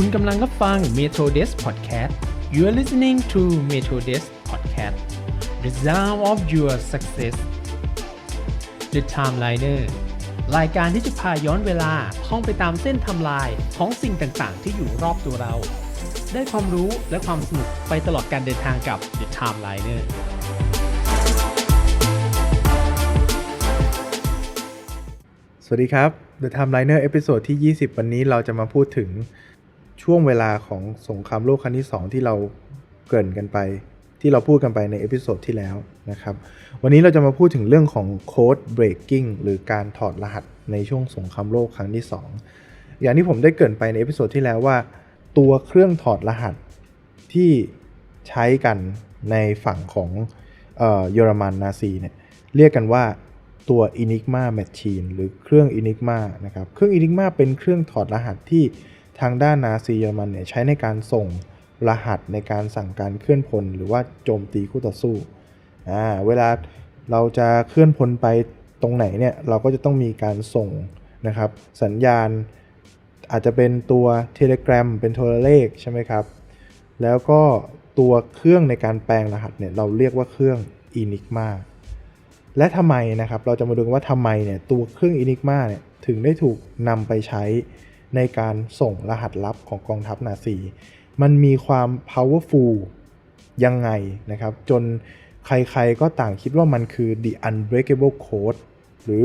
คุณกำลังรับฟัง Metro Desk Podcast You are listening to Metro Desk Podcast The Sound of Your Success The Timeliner รายการที่จะพาย้อนเวลาท่องไปตามเส้นทำลายของสิ่งต่างๆ ที่อยู่รอบตัวเรา ได้ความรู้และความสนุกไปตลอดการเดินทางกับ The Timeliner สวัสดีครับ The Timeliner เอพิโซดที่ 20 วันนี้เราจะมาพูดถึง ช่วงเวลาของสงครามโลกครั้งที่ 2 ที่เราเกินกันไป ที่เราพูดกันไปในเอพิโซดที่แล้วนะครับ วันนี้เราจะมาพูดถึงเรื่องของ Code Breaking หรือการถอดรหัสในช่วงสงครามโลกครั้งที่ 2 อย่างที่ผมได้เกินไปในเอพิโซดที่แล้วว่า ตัวเครื่องถอดรหัสที่ใช้กันในฝั่งของเออเยอรมันนาซีเนี่ยเรียกกันว่าตัว Enigma Machine หรือเครื่อง Enigma นะครับ เครื่อง Enigma เป็นเครื่องถอดรหัสที่ ทางด้านนาซีเยอรมันเนี่ยใช้ในการส่งรหัสในการสั่งการเคลื่อนพลหรือว่าโจมตีคู่ต่อสู้อ่าเวลาเราจะเคลื่อนพลไปตรงไหนเนี่ยเราก็จะต้องมีการส่งนะครับสัญญาณอาจจะเป็นตัว Telegram เป็นโทรเลขใช่ไหมครับ แล้วก็ตัวเครื่องในการแปลงรหัสเนี่ยเราเรียกว่าเครื่อง Enigma และทำไมนะครับเราจะมาดูว่าทำไมเนี่ยตัวเครื่อง Enigma เนี่ยถึงได้ถูกนำไปใช้ ในการส่งรหัสลับของกองทัพนาซี มันมีความ powerful ยังไงนะครับ จนใครๆก็ต่างคิดว่ามันคือ the unbreakable code หรือ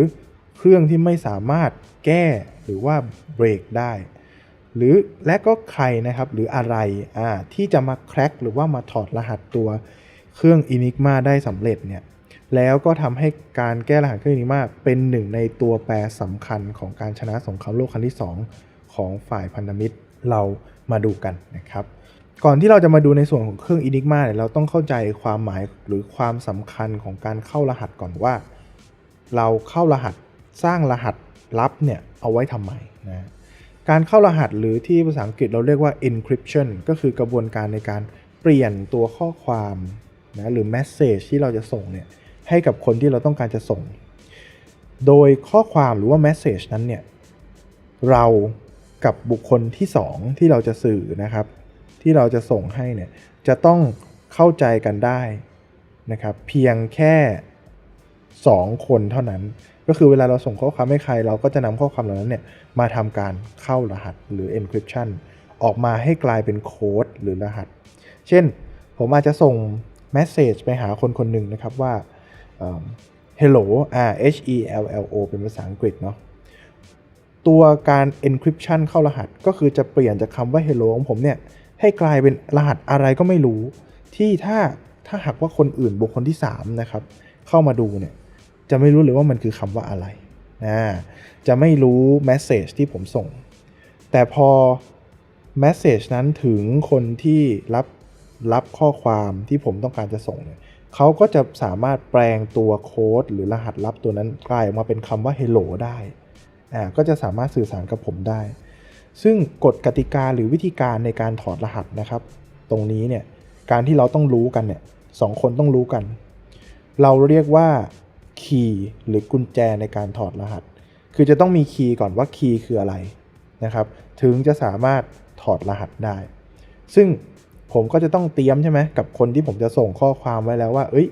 เครื่องที่ไม่สามารถแก้หรือว่า break ได้ หรือและก็ใครนะครับหรืออะไรอ่าที่จะมาแคร็กหรือว่ามาถอดรหัสตัวเครื่อง Enigma ได้สำเร็จเนี่ยแล้วก็ทำให้การแก้รหัสเครื่อง Enigma เป็นหนึ่งในตัวแปรสำคัญของการชนะสงครามโลกครั้งที่ 2 ของฝ่ายพันธมิตรเรามาดูกันนะครับ ก่อนที่เราจะมาดูในส่วนของเครื่อง Enigma เนี่ยเราต้องเข้าใจความหมายหรือความสำคัญของการเข้ารหัสก่อนว่า เราเข้ารหัสสร้างรหัสลับเนี่ยเอาไว้ทำไมนะการเข้ารหัสหรือที่ภาษาอังกฤษเราเรียกว่า encryption ก็คือกระบวนการในการเปลี่ยนตัวข้อความนะหรือ message ที่เราจะส่งเนี่ยให้กับคนที่เราต้องการจะส่ง โดยข้อความหรือว่า message นั้นเนี่ยเรา กับบุคคลที่ 2 ที่เราจะสื่อนะครับ ที่เราจะส่งให้เนี่ยจะต้องเข้าใจกันได้นะครับเพียงแค่ 2 คนเท่านั้น ก็คือเวลาเราส่งข้อความให้ใคร เราก็จะนำข้อความเหล่านั้นเนี่ยมาทำการเข้ารหัสหรือ encryption ออกมาให้กลายเป็นโค้ดหรือรหัส เช่น ผมอาจจะส่ง message ไปหาคนคนหนึ่งนะครับว่าเอิ่ม hello อ่า h e l l o เป็นภาษาอังกฤษเนาะ ตัวการ encryption เข้ารหัสก็คือจะเปลี่ยนจากคำว่า hello ของผมเนี่ย ให้กลายเป็นรหัสอะไรก็ไม่รู้ ที่ถ้าถ้าหากว่าคนอื่นบุคคลที่ 3 นะครับ เข้ามาดูเนี่ย จะไม่รู้เลยว่ามันคือคำว่าอะไรนะจะไม่รู้ message ที่ผมส่ง แต่พอ message นั้นถึงคนที่รับรับข้อความที่ผมต้องการจะส่งเนี่ยเขาก็จะสามารถแปลงตัวโค้ดหรือรหัสลับตัวนั้นกลายออกมาเป็นคำว่า hello ได้ อ่าก็จะสามารถสื่อสารกับผมได้ ซึ่งกฎกติกาหรือวิธีการในการถอดรหัสนะครับ ตรงนี้เนี่ยการที่เราต้องรู้กันเนี่ยสองคนต้องรู้กัน เราเรียกว่าคีย์หรือกุญแจในการถอดรหัส คือจะต้องมีคีย์ก่อนว่าคีย์คืออะไรนะครับ ถึงจะสามารถถอดรหัสได้ ซึ่งผมก็จะต้องเตรียมใช่ไหมกับคนที่ผมจะส่งข้อความไว้แล้วว่า เอ้ย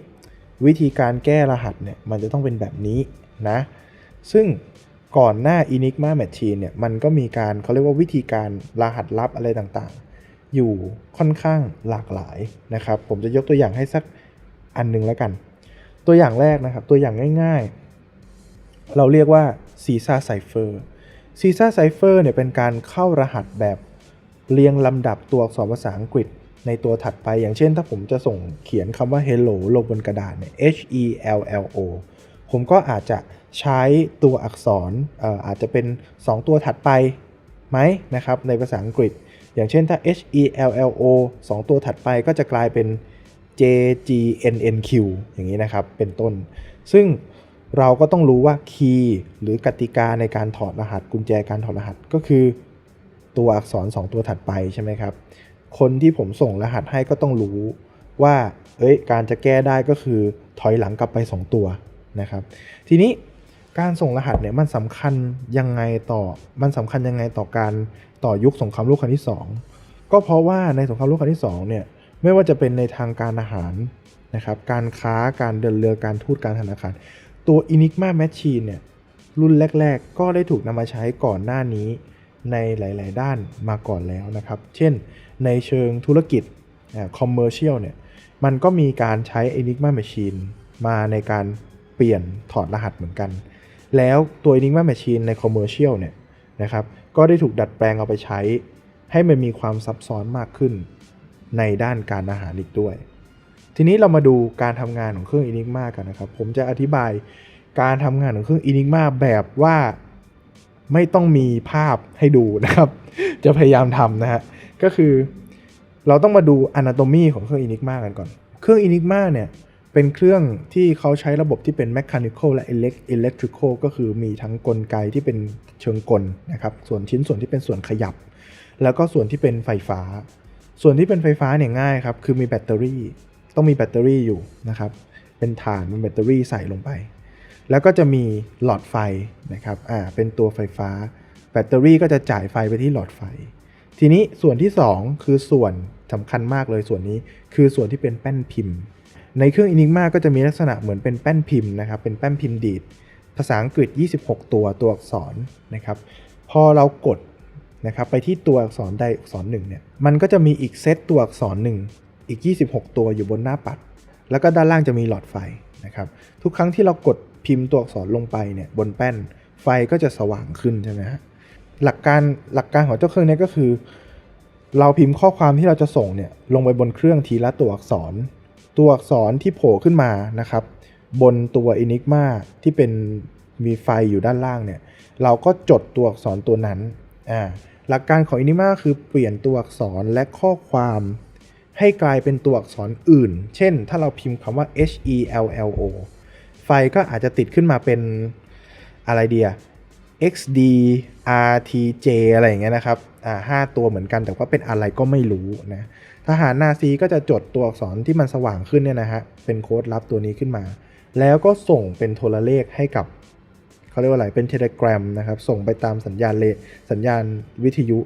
วิธีการแก้รหัสเนี่ยมันจะต้องเป็นแบบนี้นะ ซึ่ง ก่อนหน้า Enigma Machine เนี่ยมันก็มีการเขาเรียกว่าวิธีการรหัสลับอะไรต่างๆ อยู่ค่อนข้างหลากหลายนะครับ ผมจะยกตัวอย่างให้สักอันหนึงแล้วกัน ตัวอย่างแรกนะครับ ตัวอย่างง่ายๆ เราเรียกว่า Caesar Cipher Caesar Cipher เนี่ยเป็นการเข้ารหัสแบบเรียงลำดับตัวอักษรภาษาอังกฤษในตัวถัดไปอย่างเช่นถ้าผมจะส่งเขียนคำว่า hello ลงบนกระดาษเนี่ย H E L L O ผมก็อาจจะใช้ตัวอักษรอออาจจะเป็น 2 ตัวถัดไปไหมนะครับในภาษาอังกฤษ อย่างเช่นถ้า H E L L O 2 ตัวถัดไปก็จะกลายเป็น J G N N Q อย่างนี้นะครับเป็นต้น ซึ่งเราก็ต้องรู้ว่าคีย์หรือกติกาในการถอดรหัสกุญแจการถอดรหัสก็คือ ตัวอักษร 2 ตัวถัดไปใช่ไหมครับ คนที่ผมส่งรหัสให้ก็ต้องรู้ว่าเอ้ยการจะแก้ได้ก็คือถอยหลังกลับไป 2 ตัว นะครับ ทีนี้การส่งรหัสเนี่ยมันสำคัญยังไงต่อ มันสำคัญยังไงต่อการต่อยุคสงครามโลกครั้งที่ 2 ก็เพราะว่าในสงครามโลกครั้งที่2เนี่ยไม่ว่าจะเป็นในทางการอาหารนะครับ การค้า การเดินเรือ การทูต การธนาคาร ตัว Enigma Machine เนี่ยรุ่นแรก ๆ ก็ได้ถูกนำมาใช้ก่อนหน้านี้ในหลาย ๆ ด้านมาก่อนแล้วนะครับ เช่น ในเชิงธุรกิจคอมเมอร์เชียลเนี่ย มันก็มีการใช้ Enigma Machine มาในการ ปลี่ยนถอดรหัสเหมือนกัน แล้วตัว Enigma Machine ใน Commercial เนี่ยนะครับก็ได้ถูกดัดแปลงเอาไปใช้ ให้มันมีความซับซ้อนมากขึ้นในด้านการอาหารอีกด้วย ทีนี้เรามาดูการทำงานของเครื่อง Enigma กันนะครับ ผมจะอธิบายการทำงานของเครื่อง Enigma แบบว่าไม่ต้องมีภาพให้ดูนะครับ จะพยายามทำนะฮะ ก็คือเราต้องมาดู Anatomy ของเครื่อง Enigma กันก่อน เครื่อง Enigma เนี่ย เป็นเครื่องที่เขาใช้ระบบที่เป็น mechanical และ electrical ก็คือมีทั้งกลไกที่เป็นเชิงกลนะครับส่วนชิ้นส่วนที่เป็นส่วนขยับ แล้วก็ส่วนที่เป็นไฟฟ้า ส่วนที่เป็นไฟฟ้าเนี่ยง่ายครับคือมีแบตเตอรี่ ต้องมีแบตเตอรี่อยู่นะครับเป็นฐานเป็นแบตเตอรี่ใส่ลงไป แล้วก็จะมีหลอดไฟนะครับอ่าเป็นตัวไฟฟ้า แบตเตอรี่ก็จะจ่ายไฟไปที่หลอดไฟ ทีนี้ส่วนที่ 2 คือส่วนสำคัญมากเลยส่วนนี้คือส่วนที่เป็นแป้นพิมพ์ ในเครื่อง Enigma ก็จะมีลักษณะเหมือนเป็นแป้นพิมพ์นะครับ เป็นแป้นพิมพ์ดีด ภาษาอังกฤษ 26 ตัวตัวอักษรนะครับ พอเรากดนะครับไปที่ตัวอักษรใดอักษรหนึ่งเนี่ย มันก็จะมีอีกเซตตัวอักษรหนึ่งอีก 26 ตัวอยู่บนหน้าปัด แล้วก็ด้านล่างจะมีหลอดไฟนะครับ ทุกครั้งที่เรากดพิมพ์ตัวอักษรลงไปเนี่ยบนแป้นไฟก็จะสว่างขึ้นใช่ไหมฮะ หลักการหลักการของเจ้าเครื่องนี้ก็คือ เราพิมพ์ข้อความที่เราจะส่งเนี่ยลงไปบนเครื่องทีละตัวอักษร ตัวอักษรที่โผล่ขึ้นมานะครับ บนตัว Enigma ที่เป็นมีไฟอยู่ด้านล่างเนี่ย เราก็จดตัวอักษรตัวนั้นอ่าหลักการของ Enigma คือเปลี่ยนตัวอักษรและข้อความให้กลายเป็นตัวอักษรอื่น เช่น ถ้าเราพิมพ์คำว่า H E L L O ไฟก็อาจจะติดขึ้นมาเป็นอะไรเดีย XD RTJ อะไรอย่างเงี้ยนะครับ อ่าห้าตัวเหมือนกันแต่ว่าเป็นอะไรก็ไม่รู้นะ ทหารนาซีก็จะจดตัวอักษรที่มันสว่างขึ้นเนี่ยนะฮะเป็นโค้ดลับตัวนี้ขึ้นมา แล้วก็ส่งเป็นโทรเลขให้กับเขาเรียกว่าอะไรเป็นเทเลกราฟนะครับ ส่งไปตามสัญญาณเลสัญญาณวิทยุ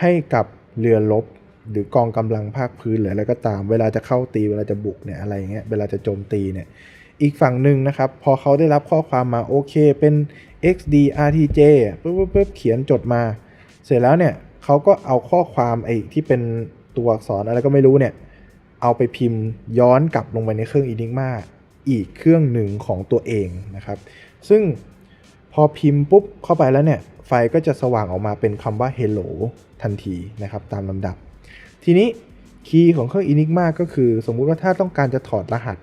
ให้กับเรือรบหรือกองกำลังภาคพื้นหรืออะไรก็ตาม เวลาจะเข้าตีเวลาจะบุกเนี่ยอะไรเงี้ยเวลาจะโจมตีเนี่ยอีกฝั่งหนึ่งนะครับ พอเขาได้รับข้อความมาโอเคเป็น XDRTJ ปุ๊บปุ๊บปุ๊บเขียนจดมา เสร็จแล้วเนี่ยเขาก็เอาข้อความไอ้ที่เป็น ตัวอักษรอะไรก็ไม่รู้เนี่ย เอาไปพิมพ์ย้อนกลับลงไปในเครื่อง Enigma อีกเครื่องหนึ่งของตัวเองนะครับ ซึ่งพอพิมพ์ปุ๊บเข้าไปแล้วเนี่ย ไฟก็จะสว่างออกมาเป็นคำว่า hello ทันทีนะครับ ตามลำดับ ทีนี้คีย์ของเครื่อง Enigma ก็คือ สมมุติว่าถ้าต้องการจะถอดรหัส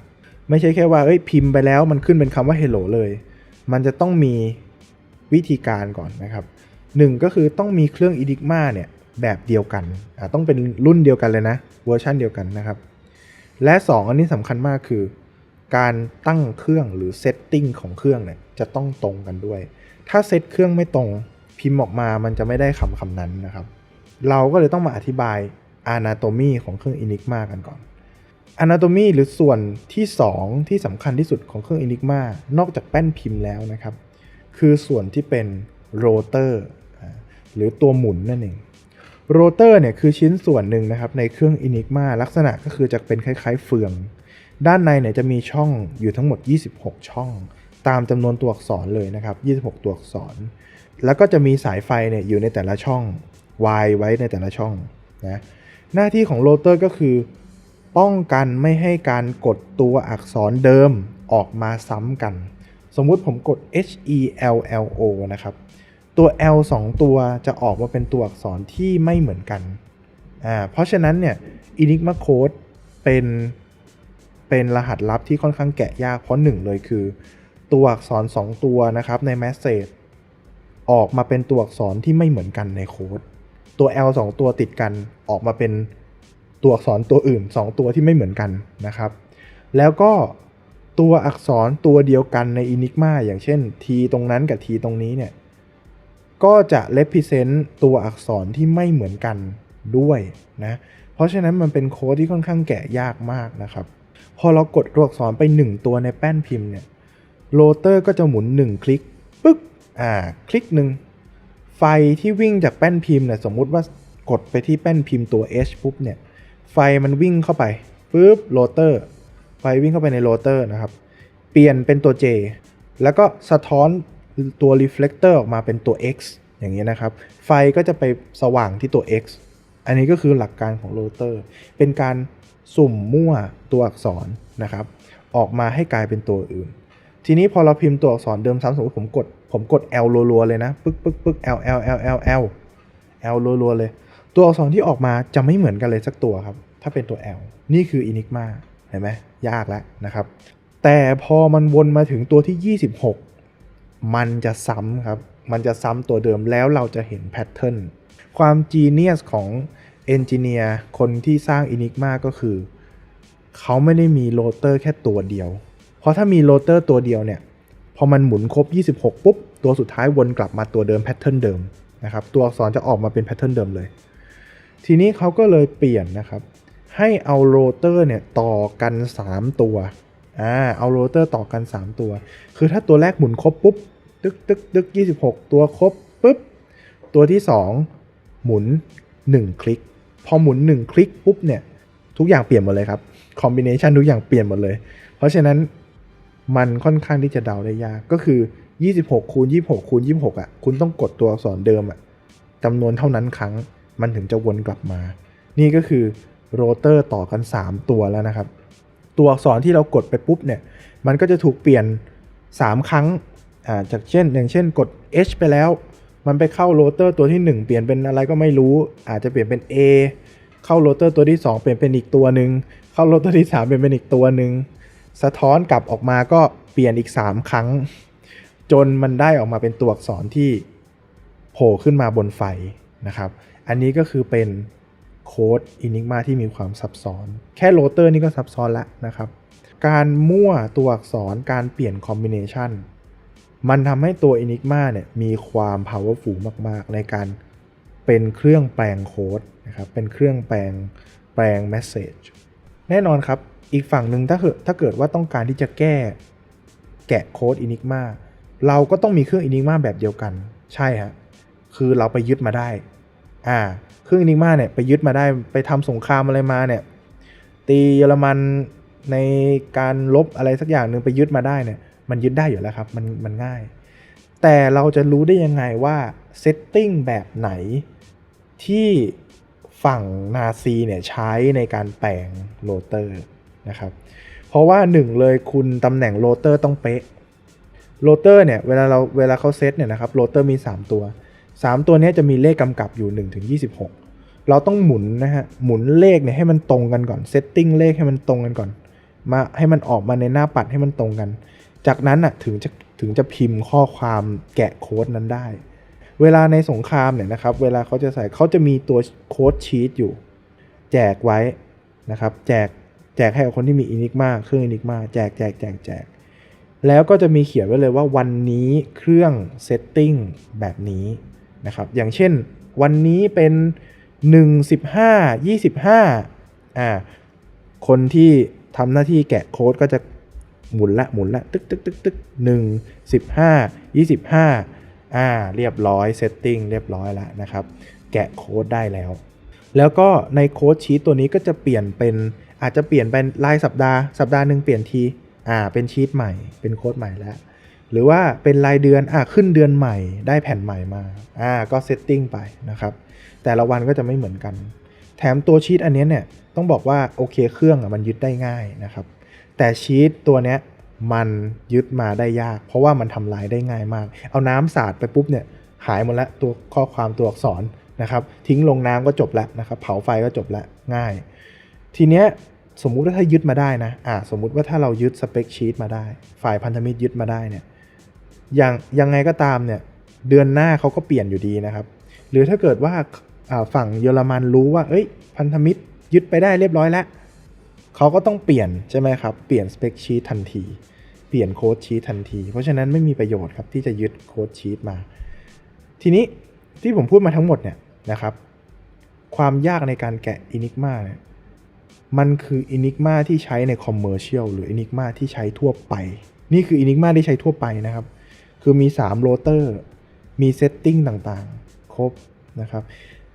ไม่ใช่แค่ว่าเอ้ยพิมพ์ไปแล้วมันขึ้นเป็นคำว่า hello เลย มันจะต้องมีวิธีการก่อนนะครับหนึ่งก็คือต้องมีเครื่อง Enigma เนี่ย แบบเดียวกัน ต้องเป็นรุ่นเดียวกันเลยนะ เวอร์ชันเดียวกันนะครับ และ 2 อันนี้สำคัญมากคือ การตั้งเครื่องหรือเซตติ้งของเครื่องเนี่ยจะต้องตรงกันด้วย ถ้าเซตเครื่องไม่ตรงพิมพ์ออกมามันจะไม่ได้คำคำนั้นนะครับ เราก็เลยต้องมาอธิบาย Anatomy ของเครื่อง Enigma กันก่อน Anatomy หรือส่วนที่ 2 ที่สำคัญที่สุดของเครื่อง Enigma นอกจากแป้นพิมพ์แล้วนะครับ คือส่วนที่เป็นโรเตอร์หรือตัวหมุนนั่นเอง โรเตอร์เนี่ยคือชิ้นส่วนหนึ่งนะครับในเครื่อง Enigma ลักษณะก็คือจะเป็นคล้ายๆเฟือง ด้านในเนี่ยจะมีช่องอยู่ทั้งหมด 26 ช่อง ตามจำนวนตัวอักษรเลยนะครับ 26 ตัวอักษร แล้วก็จะมีสายไฟเนี่ยอยู่ในแต่ละช่องวายไว้ในแต่ละช่องนะหน้าที่ของโรเตอร์ก็คือ ป้องกันไม่ให้การกดตัวอักษรเดิมออกมาซ้ำกัน สมมุติผมกด H E L L O นะครับ ตัว L 2 ตัวจะออกมาเป็นตัวอักษรที่ไม่เหมือนกันอ่าเพราะฉะนั้นเนี่ย Enigma Code เป็นเป็นรหัสลับที่ค่อนข้างแกะยาก เพราะหนึ่งเลยคือ ตัวอักษร 2 ตัวนะครับใน Message ออกมาเป็นตัวอักษรที่ไม่เหมือนกันในโค้ด ตัว L 2 ตัวติดกันออกมาเป็นตัวอักษรตัวอื่น 2 ตัวที่ไม่เหมือนกันนะครับ แล้วก็ตัวอักษรตัวเดียวกันใน Enigma อย่างเช่น T ตรงนั้นกับ T ตรงนี้เนี่ย ก็จะ represent ตัวอักษรที่ไม่เหมือนกันด้วยนะ เพราะฉะนั้นมันเป็นโค้ดที่ค่อนข้างแกะยากมากนะครับ พอเรากดตัวอักษรไป 1 ตัวในแป้นพิมพ์เนี่ยโรเตอร์ก็จะหมุน 1 คลิกปึ๊กอ่า คลิกหนึ่งไฟที่วิ่งจากแป้นพิมพ์เนี่ยสมมุติว่ากดไปที่แป้นพิมพ์ตัว H ปุ๊บเนี่ย ไฟมันวิ่งเข้าไปปึ๊บโรเตอร์ไฟวิ่งเข้าไปในโรเตอร์นะครับ เปลี่ยนเป็นตัว J แล้วก็สะท้อน ตัว reflector ออกมาเป็นตัว X อย่างนี้นะครับ ไฟก็จะไปสว่างที่ตัว X อันนี้ก็คือหลักการของโรเตอร์ เป็นการสุ่มมั่วตัวอักษรนะครับ ออกมาให้กลายเป็นตัวอื่น ทีนี้พอเราพิมพ์ตัวอักษรเดิมซ้ำสมมติผมกด ผมกด L รัวๆเลยนะ ปึ๊กปึ๊กปึ๊ก L L L L L L รัวๆเลย ตัวอักษรที่ออกมาจะไม่เหมือนกันเลยสักตัวครับ ถ้าเป็นตัว L นี่คือ Enigma เห็นไหมยากแล้วนะครับ แต่พอมันวนมาถึงตัวที่ 26 มันจะซ้ำครับ มันจะซ้ำตัวเดิมแล้วเราจะเห็นแพทเทิร์น ความจีเนียสของเอนจิเนียร์คนที่สร้าง Enigma ก็คือ เขาไม่ได้มีโรเตอร์แค่ตัวเดียว เพราะถ้ามีโรเตอร์ตัวเดียวเนี่ย พอมันหมุนครบ 26 ปุ๊บ ตัวสุดท้ายวนกลับมาตัวเดิมแพทเทิร์นเดิมนะครับ ตัวอักษรจะออกมาเป็นแพทเทิร์นเดิมเลย ทีนี้เขาก็เลยเปลี่ยนนะครับ ให้เอาโรเตอร์เนี่ยต่อกัน 3 ตัว อ่าเอาโรเตอร์ต่อกัน 3 ตัว คือถ้าตัวแรกหมุนครบปุ๊บ ตึกตึกตึก26 ตัวครบปุ๊บ ตัวที่ 2 หมุน 1 คลิก พอหมุน 1 คลิกปุ๊บเนี่ยทุกอย่างเปลี่ยนหมดเลยครับคอมบิเนชันทุกอย่างเปลี่ยนหมดเลย เพราะฉะนั้นมันค่อนข้างที่จะเดาได้ยากก็คือ 26คูณ26คูณ26อะคุณต้องกดตัวอักษรเดิมอะจำนวนเท่านั้นครั้งมันถึงจะวนกลับมา นี่ก็คือโรเตอร์ต่อกัน 3 ตัวแล้วนะครับ ตัวอักษรที่เรากดไปปุ๊บเนี่ย มันก็จะถูกเปลี่ยน 3 ครั้ง อ่า จากเช่น อย่างเช่นกด H ไปแล้ว มันไปเข้าโรเตอร์ตัวที่ 1 เปลี่ยนเป็นอะไรก็ไม่รู้ อาจจะเปลี่ยนเป็น A เข้าโรเตอร์ตัวที่ 2 เปลี่ยนเป็นอีกตัวหนึ่ง เข้าโรเตอร์ที่ 3 เปลี่ยนเป็นอีกตัวหนึ่ง สะท้อนกลับออกมาก็เปลี่ยนอีก 3 ครั้ง จนมันได้ออกมาเป็นตัวอักษรที่โผล่ขึ้นมาบนไฟนะครับ อันนี้ก็คือเป็น โค้ด Enigma ที่มีความซับซ้อน แค่โรเตอร์นี่ก็ซับซ้อนล้วนะครับ การมั่วตัวอักษรการเปลี่ยนคอมบิเนชันมันทำให้ตัว Enigma เนี่ยมีความ powerful มาก ๆ ในการเป็นเครื่องแปลงโค้ดนะครับ เป็นเครื่องแปลงแปลง message แน่นอนครับ อีกฝั่งหนึ่งถ้าเกิดถ้าเกิดว่าต้องการที่จะแก้แกะโค้ด Enigma เราก็ต้องมีเครื่อง Enigma แบบเดียวกัน ใช่ฮะ คือเราไปยึดมาได้ อ่า เครื่อง Enigma เนี่ยไปยึดมาได้ไปทำสงครามอะไรมาเนี่ยตีเยอรมันในการลบอะไรสักอย่างหนึ่งไปยึดมาได้เนี่ยมันยึดได้อยู่แล้วครับมันมันง่าย แต่เราจะรู้ได้ยังไงว่าเซตติ้งแบบไหนที่ฝั่งนาซีเนี่ยใช้ในการแปลงโรเตอร์นะครับเพราะว่าหนึ่งเลยคุณตำแหน่งโรเตอร์ต้องเป๊ะโรเตอร์เนี่ยเวลาเราเวลาเขาเซตเนี่ยนะครับโรเตอร์มี 3 ตัว 3 ตัวนี้จะมีเลขกำกับอยู่ 1 ถึง 26 เราต้องหมุนนะฮะ หมุนเลขเนี่ยให้มันตรงกันก่อนเซตติ้งเลขให้มันตรงกันก่อน มาให้มันออกมาในหน้าปัดให้มันตรงกัน จากนั้นอะถึงจะถึงจะพิมพ์ข้อความแกะโค้ดนั้นได้ เวลาในสงครามเนี่ยนะครับ เวลาเขาจะใส่เขาจะมีตัวโค้ดชีตอยู่ แจกไว้นะครับ แจกแจกให้กับคนที่มีอินิกมาเครื่องอินิกมาแจกแจกแจกแจกแล้วก็จะมีเขียนไว้เลยว่าวันนี้เครื่องเซตติ้งแบบนี้ นะครับอย่างเช่นวันนี้เป็น 1 15 25อ่าคนที่ทำหน้าที่แกะโค้ดก็จะหมุนละหมุนละตึกตึกตึกตึกหนึ่งสิบห้ายี่สิบห้าอ่าเรียบร้อยเซตติ้งเรียบร้อยแล้วนะครับ แกะโค้ดได้แล้ว แล้วก็ในโค้ดชีตตัวนี้ก็จะเปลี่ยนเป็นอาจจะเปลี่ยนเป็นรายสัปดาห์สัปดาห์หนึ่งเปลี่ยนทีอ่าเป็นชีตใหม่เป็นโค้ดใหม่แล้ว หรือว่าเป็นรายเดือนอ่าขึ้นเดือนใหม่ได้แผ่นใหม่มาอ่าก็เซตติ้งไปนะครับ แต่ละวันก็จะไม่เหมือนกัน แถมตัวชีตอันนี้เนี่ยต้องบอกว่าโอเคเครื่องอะมันยึดได้ง่ายนะครับ แต่ชีตตัวเนี้ยมันยึดมาได้ยาก เพราะว่ามันทำลายได้ง่ายมาก เอาน้ำสาดไปปุ๊บเนี่ยหายหมดละตัวข้อความตัวอักษรนะครับ ทิ้งลงน้ำก็จบละนะครับ เผาไฟก็จบละง่าย ทีเนี้ยสมมุติว่าถ้ายึดมาได้นะอ่าสมมุติว่าถ้าเรายึดสเปคชีตมาได้ ฝ่ายพันธมิตรยึดมาได้เนี่ย อย่างยังไงก็ตามเนี่ยเดือนหน้าเขาก็เปลี่ยนอยู่ดีนะครับ หรือถ้าเกิดว่าฝั่งเยอรมันรู้ว่า เอ้ย พันธมิตรยึดไปได้เรียบร้อยแล้วเขาก็ต้องเปลี่ยนใช่ไหมครับ เปลี่ยนสเปคชีตทันที เปลี่ยนโค้ดชีตทันที เพราะฉะนั้นไม่มีประโยชน์ครับที่จะยึดโค้ดชีตมา ทีนี้ที่ผมพูดมาทั้งหมดเนี่ยนะครับ ความยากในการแกะ Enigma เนี่ยมันคือ Enigma ที่ใช้ในคอมเมอร์เชียลหรือ Enigma ที่ใช้ทั่วไป นี่คือ Enigma ที่ใช้ทั่วไปนะครับ คือมี3โรเตอร์มีเซตติ้งต่างๆ ครบนะครับ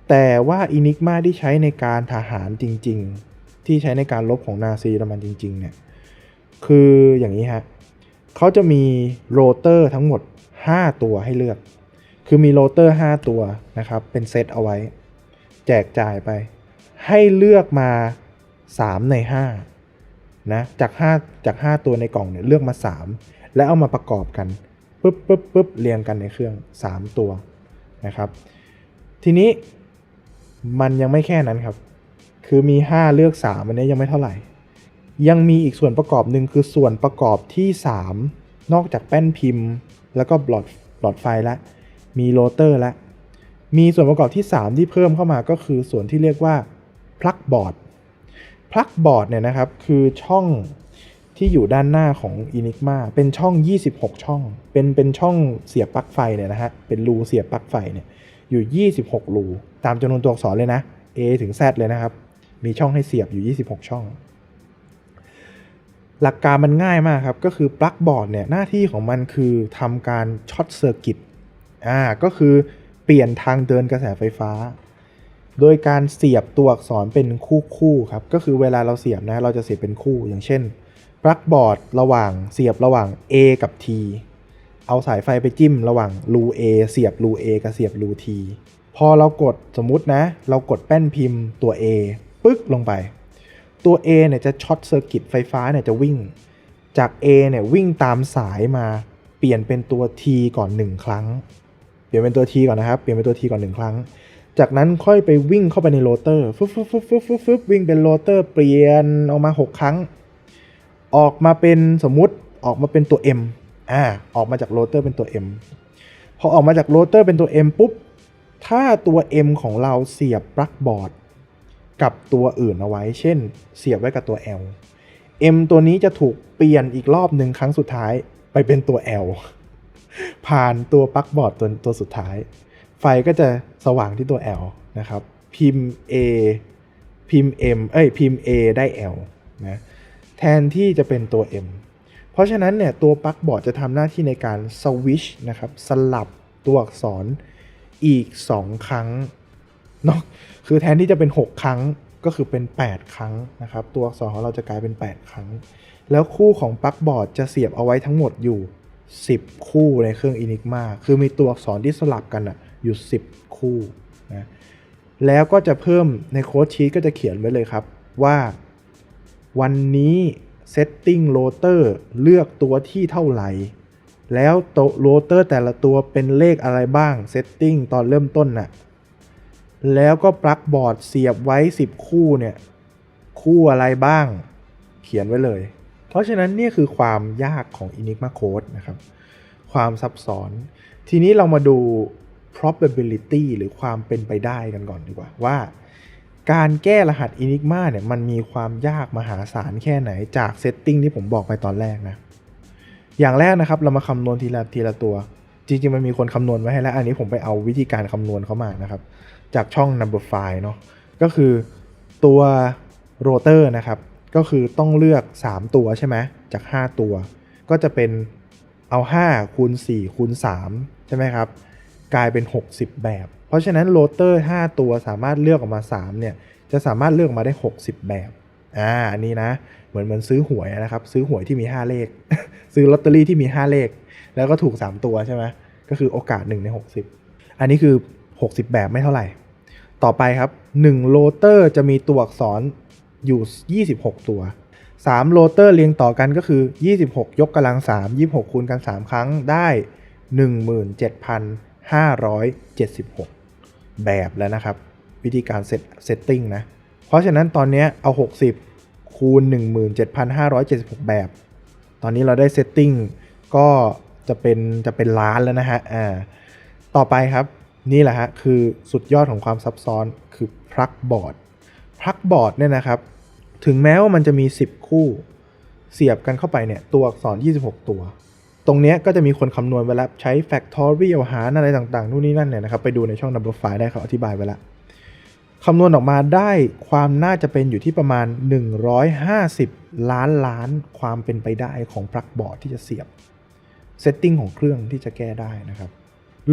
แต่ว่า Enigma ที่ใช้ในการทหารจริง ๆ ที่ใช้ในการลบของนาซีเยอรมันจริง ๆ เนี่ย คืออย่างนี้ฮะเขาจะมีโรเตอร์ทั้งหมด 5 ตัวให้เลือก คือมีโรเตอร์ 5 ตัวนะครับ เป็นเซตเอาไว้ แจกจ่ายไป ให้เลือกมา 3 ใน 5 นะ จาก 5 จาก 5 ตัวในกล่องเนี่ยเลือกมา 3 แล้วเอามาประกอบกัน ปุ๊บปุ๊บปุ๊บเรียงกันในเครื่อง 3 ตัวนะครับ ทีนี้มันยังไม่แค่นั้นครับ คือมี 5 เลือก 3 อันนี้ยังไม่เท่าไหร่ ยังมีอีกส่วนประกอบหนึ่งคือส่วนประกอบที่ 3 นอกจากแป้นพิมพ์ แล้วก็หลอดหลอดไฟแล้วมีโรเตอร์แล้วมีส่วนประกอบที่ 3 ที่เพิ่มเข้ามาก็คือส่วนที่เรียกว่าพลักบอร์ดพลักบอร์ดเนี่ยนะครับคือช่อง ที่อยู่ด้านหน้าของ Enigma เป็นช่อง 26 ช่อง เป็นเป็นช่องเสียบปลั๊กไฟเนี่ยนะฮะ เป็นรูเสียบปลั๊กไฟเนี่ยอยู่ 26 รู ตามจำนวนตัวอักษรเลยนะ A ถึง Z เลยนะครับ มีช่องให้เสียบอยู่ 26 ช่อง หลักการมันง่ายมากครับ ก็คือปลั๊กบอร์ดเนี่ยหน้าที่ของมันคือทำการช็อตเซอร์กิต อ่า ก็คือเปลี่ยนทางเดินกระแสไฟฟ้า โดยการเสียบตัวอักษรเป็นคู่คู่ครับ ก็คือเวลาเราเสียบนะ เราจะเสียบเป็นคู่ อย่างเช่น ปลั๊กบอร์ดระหว่างเสียบระหว่าง A กับ T เอาสายไฟไปจิ้มระหว่างรู A เสียบรู A กับเสียบรู T พอเรากดสมมุตินะ เรากดแป้นพิมพ์ตัว A ปึ๊กลงไป ตัว A เนี่ยจะช็อตเซอร์กิตไฟฟ้าเนี่ยจะวิ่ง จาก A เนี่ยวิ่งตามสายมาเปลี่ยนเป็นตัว T ก่อน 1 ครั้ง เปลี่ยนเป็นตัว T ก่อนนะครับ เปลี่ยนเป็นตัว T ก่อน 1 ครั้ง จากนั้นค่อยไปวิ่งเข้าไปในโรเตอร์ฟึบฟึบฟึบฟึบฟึบฟึบวิ่งเป็นโรเตอร์เปลี่ยนออกมา 6 ครั้ง ออกมาเป็นสมมุติออกมาเป็นตัว M อ่าออกมาจากโรเตอร์เป็นตัว M พอออกมาจากโรเตอร์เป็นตัว M ปุ๊บ ถ้าตัว M ของเราเสียบปลั๊กบอร์ดกับตัวอื่นเอาไว้ เช่น เสียบไว้กับตัว L M ตัวนี้จะถูกเปลี่ยนอีกรอบหนึ่งครั้งสุดท้ายไปเป็นตัว L ผ่านตัวปลั๊กบอร์ดตัวตัวสุดท้าย ไฟก็จะสว่างที่ตัว L นะครับ พิมพ์ A พิมพ์ M เอ้ยพิมพ์ A ได้ L นะ แทนที่จะเป็นตัว M เพราะฉะนั้นเนี่ยตัวปลั๊กบอร์ดจะทำหน้าที่ในการสวิชนะครับสลับตัวอักษรอีก 2 ครั้งเนาะคือแทนที่จะเป็น 6 ครั้งก็คือเป็น 8 ครั้งนะครับ ตัวอักษรของเราจะกลายเป็น 8 ครั้ง แล้วคู่ของปลั๊กบอร์ดจะเสียบเอาไว้ทั้งหมดอยู่ 10 คู่ในเครื่อง Enigma คือมีตัวอักษรที่สลับกันอะอยู่ 10 คู่นะแล้วก็จะเพิ่มในโค้ดชีตก็จะเขียนไว้เลยครับว่า วันนี้เซตติ้งโรเตอร์เลือกตัวที่เท่าไหร่ แล้วโตโรเตอร์แต่ละตัวเป็นเลขอะไรบ้างเซตติ้งตอนเริ่มต้นน่ะ แล้วก็ปลั๊กบอร์ดเสียบไว้ 10 คู่เนี่ย คู่อะไรบ้าง เขียนไว้เลย เพราะฉะนั้นนี่คือความยากของ Enigma Code นะครับ ความซับซ้อน ทีนี้เรามาดู probability หรือความเป็นไปได้กันก่อนดีกว่าว่า การแก้รหัส Enigma เนี่ยมันมีความยากมหาศาลแค่ไหนจากเซตติ้งที่ผมบอกไปตอนแรกนะ อย่างแรกนะครับเรามาคำนวณทีละทีละตัว จริงๆ มันมีคนคำนวณไว้ให้แล้ว อันนี้ผมไปเอาวิธีการคำนวณเข้ามานะครับ จากช่อง number file เนาะก็คือตัวโรเตอร์นะครับ ก็คือต้องเลือก 3 ตัวใช่ไหมจาก 5 ตัว ก็จะเป็นเอา5คูณ4คูณ3ใช่ไหมครับ กลายเป็น 60 แบบเพราะฉะนั้นโรเตอร์ 5 ตัวสามารถเลือกออกมา 3 เนี่ย จะสามารถเลือกออกมาได้ 60 แบบอ่าอันนี้นะ เหมือนเหมือนซื้อหวยนะครับ ซื้อหวยที่มี 5 เลข ซื้อลอตเตอรี่ที่มี 5 เลข แล้วก็ถูก 3 ตัวใช่ไหมก็คือโอกาส 1 ใน 60 อันนี้คือ 60 แบบไม่เท่าไหร่ ต่อไปครับ1โรเตอร์จะมีตัวอักษรอยู่ 26 ตัว3โรเตอร์เรียงต่อกันก็คือ 26 ยกกำลัง 3 26 คูณกัน 3 ครั้งได้ 17,576 แบบแล้วนะครับ วิธีการเซตเซตติ้งนะ เพราะฉะนั้นตอนนี้เอา 60 คูณ 17,576 แบบ ตอนนี้เราได้เซตติ้งก็จะเป็นจะเป็นล้านแล้วนะฮะอ่าต่อไปครับนี่แหละฮะคือสุดยอดของความซับซ้อนคือพลักบอร์ดพลักบอร์ดเนี่ยนะครับ ถึงแม้ว่ามันจะมี 10 คู่ เสียบกันเข้าไปเนี่ยตัวอักษร 26 ตัว ตรงนี้ก็จะมีคนคำนวณไว้แล้วใช้ factorial หารอะไรต่างๆ นู่นนี่นั่นเนี่ยนะครับ ไปดูในช่อง number file ได้เขาอธิบายไว้แล้วคำนวณออกมาได้ความน่าจะเป็นอยู่ที่ประมาณ 150 ล้านล้านความเป็นไปได้ของปลั๊กบอร์ดที่จะเสียบเซตติ้งของเครื่องที่จะแก้ได้นะครับ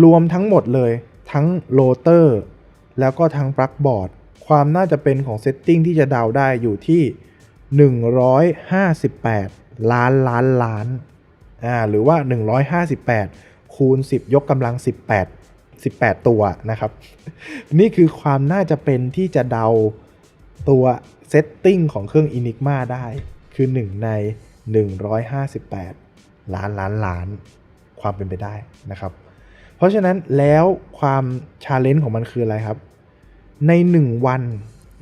รวมทั้งหมดเลยทั้งโรเตอร์แล้วก็ทั้งปลั๊กบอร์ดความน่าจะเป็นของเซตติ้งที่จะเดาได้อยู่ที่ 158 ล้านล้านล้าน อ่าหรือว่า 158 คูณ 10 ยกกำลัง 18 18 ตัวนะครับ นี่คือความน่าจะเป็นที่จะเดาตัวเซตติ้งของเครื่อง Enigma ได้ คือ 1 ใน 158 ล้านล้านล้าน ความเป็นไปได้นะครับ เพราะฉะนั้นแล้วความชาเลนจ์ของมันคืออะไรครับ ใน 1 วัน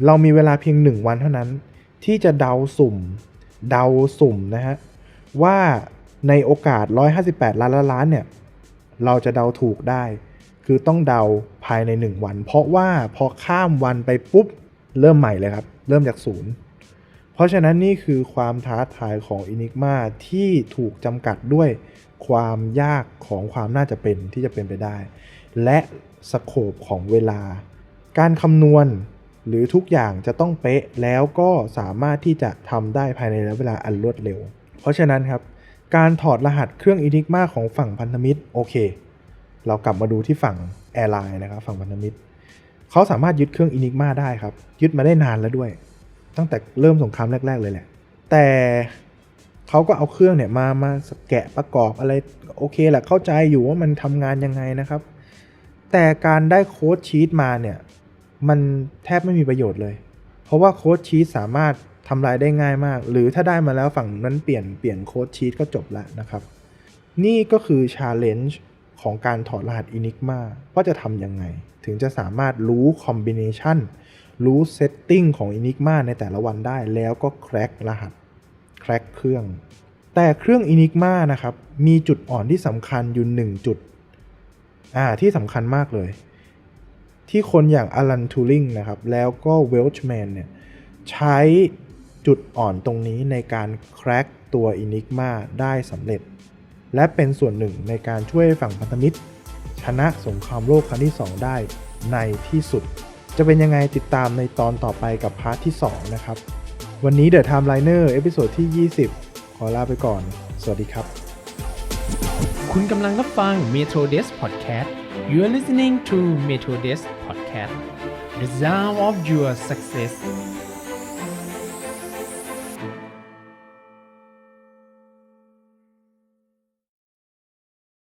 เรามีเวลาเพียง 1 วันเท่านั้น ที่จะเดาสุ่ม เดาสุ่มนะฮะว่า ในโอกาส 158ล้านล้านล้านเนี่ย เราจะเดาถูกได้ คือต้องเดาภายใน 1 วัน เพราะว่าพอข้ามวันไปปุ๊บ เริ่มใหม่เลยครับ เริ่มจากศูนย์ เพราะฉะนั้นนี่คือความท้าทายของ Enigma ที่ถูกจำกัดด้วยความยากของความน่าจะเป็นที่จะเป็นไปได้ และสโคปของเวลา การคำนวณหรือทุกอย่างจะต้องเป๊ะแล้วก็สามารถที่จะทำได้ภายในระยะเวลาอันรวดเร็ว เพราะฉะนั้นครับ การถอดรหัสเครื่อง Enigma ของฝั่งพันธมิตรโอเค เรากลับมาดูที่ฝั่งแอร์ไลน์นะครับฝั่งพันธมิตรเขาสามารถยึดเครื่อง Enigma ได้ครับ ยึดมาได้นานแล้วด้วย ตั้งแต่เริ่มสงครามแรก ๆ เลยแหละ แต่เขาก็เอาเครื่องเนี่ยมามาแกะประกอบอะไรโอเคแหละเข้าใจอยู่ว่ามันทำงานยังไงนะครับ แต่การได้โค้ดชีตมาเนี่ยมันแทบไม่มีประโยชน์เลย เพราะว่าโค้ดชีตสามารถ ทำลายได้ง่ายมาก หรือถ้าได้มาแล้วฝั่งนั้นเปลี่ยนเปลี่ยนโค้ดชีตก็จบแล้วนะครับ นี่ก็คือชาเลนจ์ของการถอดรหัส Enigma ว่าจะทำยังไง ถึงจะสามารถรู้คอมบิเนชันรู้เซตติ้งของ Enigma ในแต่ละวันได้แล้วก็แคร็กรหัสแคร็กเครื่อง แต่เครื่อง Enigma นะครับ มีจุดอ่อนที่สำคัญอยู่ 1 จุด อ่า ที่สำคัญมากเลย ที่คนอย่างอลันทูริงนะครับ แล้วก็เวลช์แมนเนี่ย ใช้ จุดอ่อนตรงนี้ในการแคร็กตัว Enigma ได้สำเร็จ และเป็นส่วนหนึ่งในการช่วยฝั่งพันธมิตร ชนะสงครามโลกครั้งที่ 2 ได้ในที่สุด จะเป็นยังไงติดตามในตอนต่อไปกับพาร์ทที่ 2 นะครับ วันนี้ The Timeliner เอพิโซดที่ 20 ขอลาไปก่อน สวัสดีครับ คุณกำลังรับฟัง Metro Desk Podcast You are listening to Metro Desk Podcast The Sound of Your Success